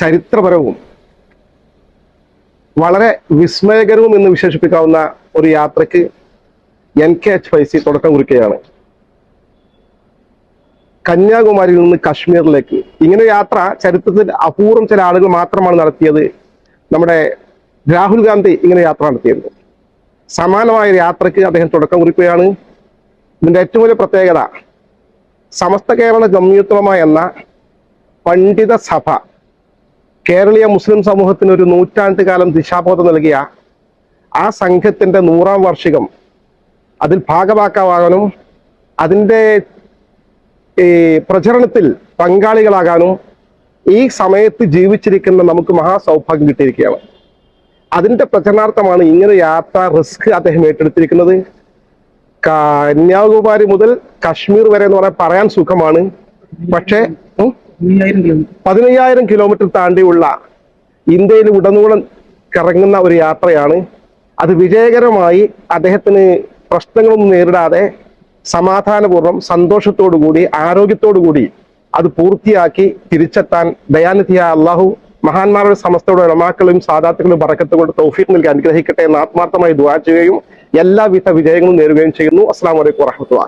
ചരിത്രപരവും വളരെ വിസ്മയകരവും എന്ന് വിശേഷിപ്പിക്കാവുന്ന ഒരു യാത്രയ്ക്ക് എൻ കെ എച്ച് ഫൈസി തുടക്കം കുറിക്കുകയാണ്. കന്യാകുമാരിയിൽ നിന്ന് കാശ്മീരിലേക്ക് ഇങ്ങനെ യാത്ര ചരിത്രത്തിൽ അപൂർവം ചില ആളുകൾ മാത്രമാണ് നടത്തിയത്. നമ്മുടെ രാഹുൽ ഗാന്ധി ഇങ്ങനെ യാത്ര നടത്തിയിരുന്നു. സമാനമായ യാത്രയ്ക്ക് അദ്ദേഹം തുടക്കം കുറിക്കുകയാണ്. ഇതിന്റെ ഏറ്റവും വലിയ പ്രത്യേകത സമസ്ത കേരള ജമ്മിയത്തുലമ എന്ന പണ്ഡിത സഭ. കേരളീയ മുസ്ലിം സമൂഹത്തിന് ഒരു നൂറ്റാണ്ട് കാലം ദിശാബോധം നൽകിയ ആ സംഘത്തിന്റെ നൂറാം വാർഷികം അതിൽ ഭാഗമാക്കാവാനും അതിന്റെ ഈ പ്രചരണത്തിൽ പങ്കാളികളാകാനും ഈ സമയത്ത് ജീവിച്ചിരിക്കുന്ന നമുക്ക് മഹാസൗഭാഗ്യം കിട്ടിയിരിക്കുകയാണ്. അതിന്റെ പ്രചരണാർത്ഥമാണ് ഇങ്ങനെ യാത്ര റിസ്ക് അദ്ദേഹം ഏറ്റെടുത്തിരിക്കുന്നത്. കന്യാകുമാരി മുതൽ കാശ്മീർ വരെ എന്ന് പറയാൻ സുഖമാണ്. പക്ഷേ പതിനയ്യായിരം കിലോമീറ്റർ. താണ്ടിയുള്ള ഇന്ത്യയിൽ ഉടനീളം കറങ്ങുന്ന ഒരു യാത്രയാണ്. അത് വിജയകരമായി അദ്ദേഹത്തിന് പ്രശ്നങ്ങളൊന്നും നേരിടാതെ സമാധാനപൂർവം സന്തോഷത്തോടുകൂടി ആരോഗ്യത്തോടുകൂടി അത് പൂർത്തിയാക്കി തിരിച്ചെത്താൻ ദയാനിധിയ അള്ളാഹു മഹാന്മാരുടെ സമസ്തയുടെ ഇളമാക്കളും സാധാത്തുക്കളും പറക്കത്ത് കൊണ്ട് തൗഫീഖ് നൽകി അനുഗ്രഹിക്കട്ടെ എന്ന് ആത്മാർത്ഥമായി ദുവാ ചെയ്യുകയും എല്ലാവിധ വിജയങ്ങളും നേരുകയും ചെയ്യുന്നു. അസ്സാം വലൈക്കും വാഹമത്തുള്ള